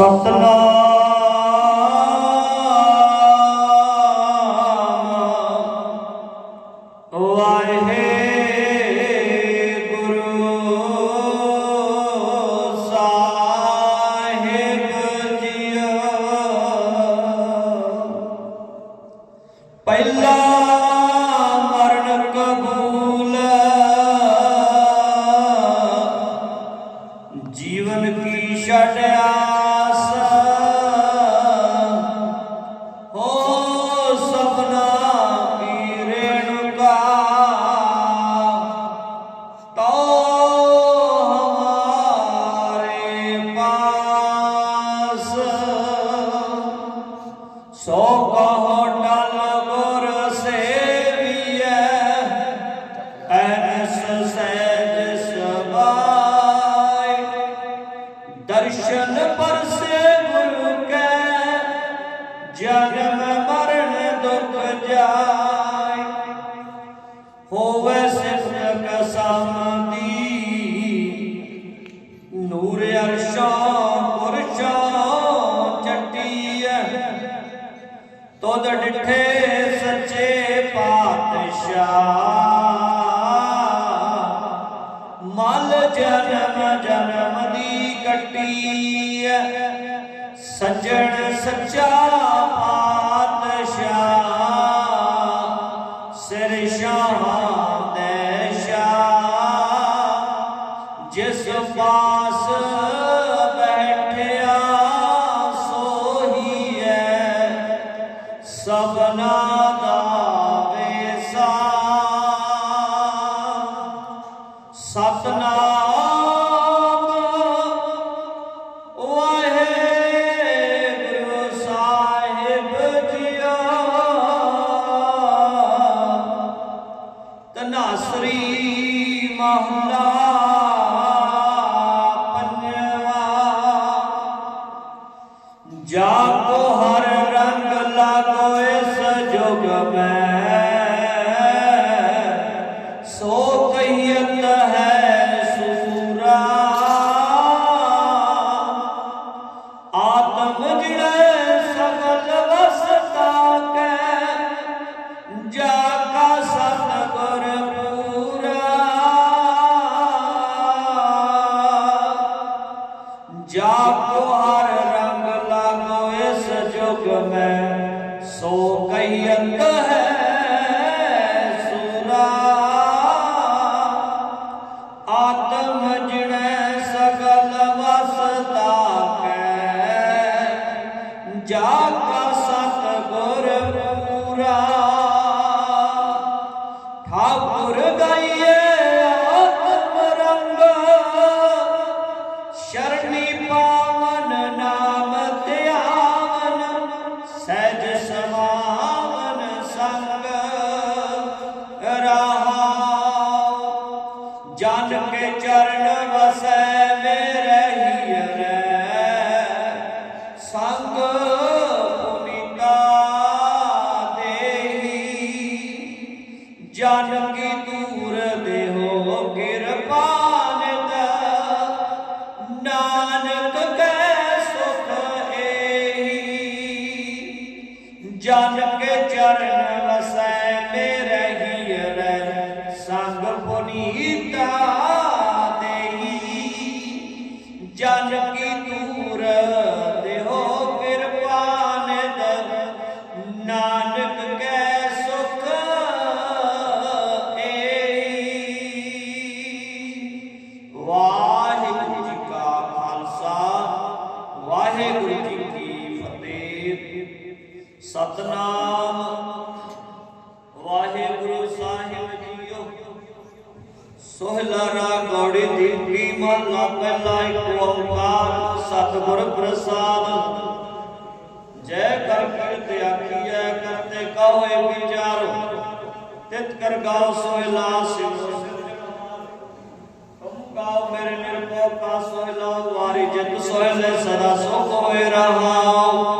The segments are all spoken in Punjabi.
ਸਤਨਾਮ ਸਿਫਤ ਕਸਮ ਦੀ ਨੂਰ ਅਰਸ਼ਾਂ ਪੁਰਸ਼ਾਂ ਚਟੀਐ। ਤੁਧ ਡਿਠੇ ਸੱਚੇ ਪਾਤਸ਼ਾਹ। ਮਲ ਜਨਮ ਜਨਮ ਦੀ ਕੱਟੀ ਸੱਜਣ ਸੱਚਾ ਜਾ ਹਰ ਰੰਗ ਲਾਗੋ ਇਸ ਜੁਗ ਮੈਂ। ਜਨ ਕੇ ਚਰਨ ਵਸੈ। ਸਤਨਾਮ। ਵਾਹਿਗੁਰੂ ਸਾਹਿਬ ਜੀਓ, ਸੋਹਲਾਰਾ ਗੌੜੀ ਦੀਪੀ ਮਹਲਾ ਪਹਿਲਾ ਇੱਕ ਓੰਕਾਰ, ਸਤਿਗੁਰ ਪ੍ਰਸਾਦ। ਜੈ ਕਰ ਕੀਰਤ ਆਖੀਐ ਕਰਤੇ ਕਹੋਏ ਵਿਚਾਰੋ? ਤਿਤ ਕਰ ਗਾਓ ਸੋਹਿਲਾ ਸਿਵ ਤੁਮ ਮੇਰੇ ਨਿਰਭਉ ਕਾ ਸੋਹਿਲਾ, ਵਾਰੀ ਜਿਤ ਸੋਹਿਲੇ ਸਦਾ ਸੁਖ ਹੋਏ ਰਹਾਉ।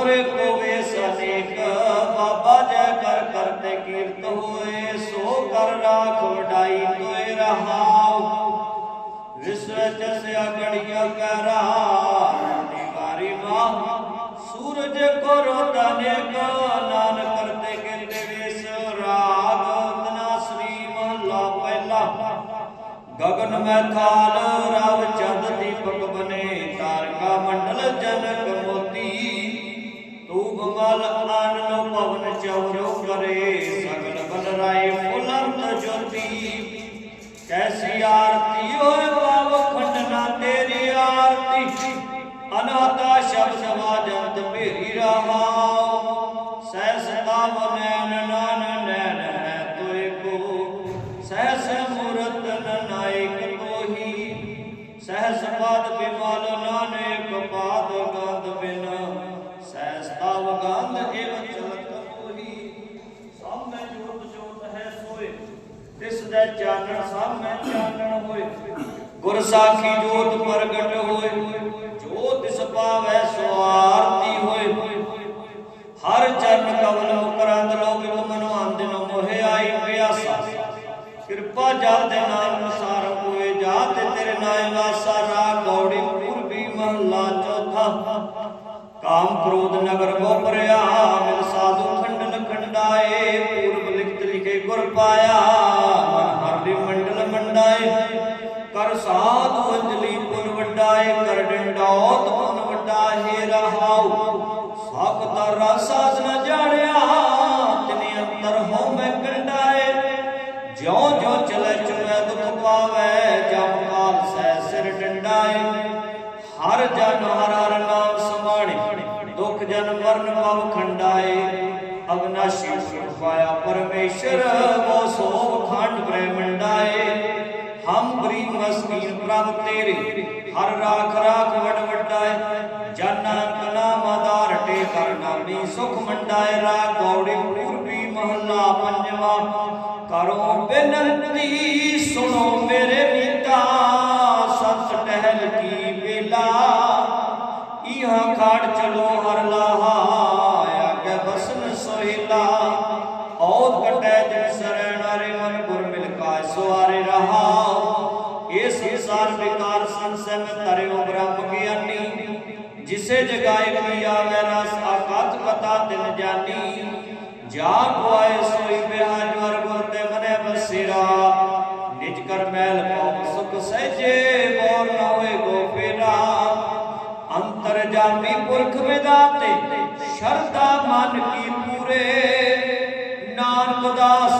ਗੁਰ ਗੁਰੇ ਕੋਵੇਸ ਬਾਬਾ ਜੈ ਕਰ ਕਰਤੇ ਕੀਰਤ ਹੋਏ, ਸੋ ਕਰ ਰਾਖ ਵਡਾਈ ਤੋਏ ਰਹਾਉ। ਵਿਸਵ ਜਸਿਆ ਗੜੀਆਂ ਕਰਾ ਨਿਵਾਰੀ ਮਾ ਸੂਰਜ ਕੋ ਰੋਤਨੇ ਕੋ, ਨਾਨਕ ਕਰਤੇ ਕੀਰਤੇ ਵਿਸ ਰਾਗ, ਤਨਾ ਸ੍ਰੀ ਮਹਲਾ ਪਹਿਲਾ। ਗਗਨ ਮੈਂ ਥਾਲ, ਰਵ ਚੰਦ ਦੀਪਕ ਬਨੇ, ਤਾਰਕਾ ਮੰਡਲ ਜਨਕ ਅਨਾਤਾ ਸ਼ਬਦ ਵਾਜੰਤ ਮੇਰੀ ਰਹਾਉ। ਸਹਿਸ ਤਾਵ ਨੈਣ, ਨਾਨ, ਨੈਣ ਹੈ ਤੋਏ ਕੋ ਸਹਿਸ ਮੂਰਤ ਨਾਇਕ ਤੋਹੀ। ਸਹਿਸ ਪਾਦ ਬਿਮਲ ਨਾਨਕ, ਪਾਦ ਗੰਧ ਬਿਨ। ਸਹਿਸ ਤਾਵ ਗੰਧ ਏਵ ਚਲਤ ਤੋਹੀ। ਸਭ ਮੈਂ ਜੋਤ ਜੋਤ ਹੈ ਸੋਏ। ਤਿਸ ਦੇ ਚਾਨਣ ਸਭ ਮੈਂ ਚਾਨਣ ਹੋਏ। ਗੁਰ ਸਾਖੀ ਜੋਤ ਪ੍ਰਗਟ ਹੋਏ। ਕਿਰਪਾ ਦੇ ਨਾਮ ਨਸਾਰ ਹੋਏ ਜਾ ਤੇ ਤੇਰੇ ਨਾਮ ਵਾਸਾ ਰਾ ਗੌੜੀ ਪੂਰਬੀ ਮਹਲਾ ਚੌਥਾ। ਕਾਮ ਕ੍ਰੋਧ ਨਗਰ ਕੋ ਮਿਲ ਸਾਧੂ ਖੰਡਨ ਖੰਡਾਏ, ਪੂਰਬ ਲਿਖਤ ਲਿਖੇ ਗੁਰ ਪਾਇਆ। ਮਨ ਹਰ ਦੇ ਮੰਡਲ ਮੰਡਾਏ, ਕਰ ਸਾਧੂ ਅੰਜਲੀ ਪੁਨ ਵਡਾਏ, ਕਰ ਡੰਡੌਤ ਪੁਨ ਵਡਾਏ ਰਹਾਉ ਸਭ ਮਰਨ ਭਵ ਖੰਡਾਏ, ਅਵਨਾਸ਼ੀ ਸੁਖ ਪਾਇਆ ਪਰਮੇਸ਼ਰ ਬੋ ਸੋ ਖੰਡ ਬ੍ਰਹਮੰਡਾਏ ਹਮ ਬਰੀ ਮਸਕੀਨ ਪ੍ਰਭ ਤੇਰੇ, ਹਰ ਰਾਖ ਰਾਖ ਵਡ ਵਡਾਏ। ਜਨ ਨਾਮ ਆਧਾਰ ਟੇ ਕਰ ਨਾਮੀ ਸੁਖ ਮੰਡਾਏ। ਰਾ ਗੌੜੀ ਪੂਰਬੀ ਮਹੱਲਾ ਪੰਜਵਾ, ਕਰੋ ਬੇਨੰਤੀ, ਸੁਣੋ ਮੇਰੇ ਚਲੋ ਹਰ ਲਾਹਾ ਆਗੇ ਬਸਨ ਸੋਹਿਲਾ। ਔਦ ਕਟੈ ਜਿਨ ਸਰਣ ਹਰੇ ਮਨ ਗੁਰ ਮਿਲ ਕਾ ਸਵਾਰੇ ਰਹਾ। ਇਹ ਸੰਸਾਰ ਵਿਕਾਰ ਸੰਸੈ ਮੈਂ ਤਰਿਓ ਬ੍ਰਹਮ ਗਿਆਨੀ ਜਿਸੇ ਜਗਾਏ ਕੀ ਆਵੇ ਰਸ, ਆਕਾਤ ਕਥਾ ਤਿਨ ਜਾਨੀ। ਜਾ ਕੋਏ ਸੋਈ ਬਿਹਾਜ ਵਰ ਗੁਰ ਤੇ ਮਨੇ ਬਸਿਰਾ। ਨਿਜ ਕਰ ਮੈਲ ਅੰਤਰ ਪੁਰਖ ਵਿਦਾਤੇ ਸ਼ਰਦਾ ਮਨ ਕੀ ਪੂਰੇ। ਨਾਨਕ ਦਾਸੇ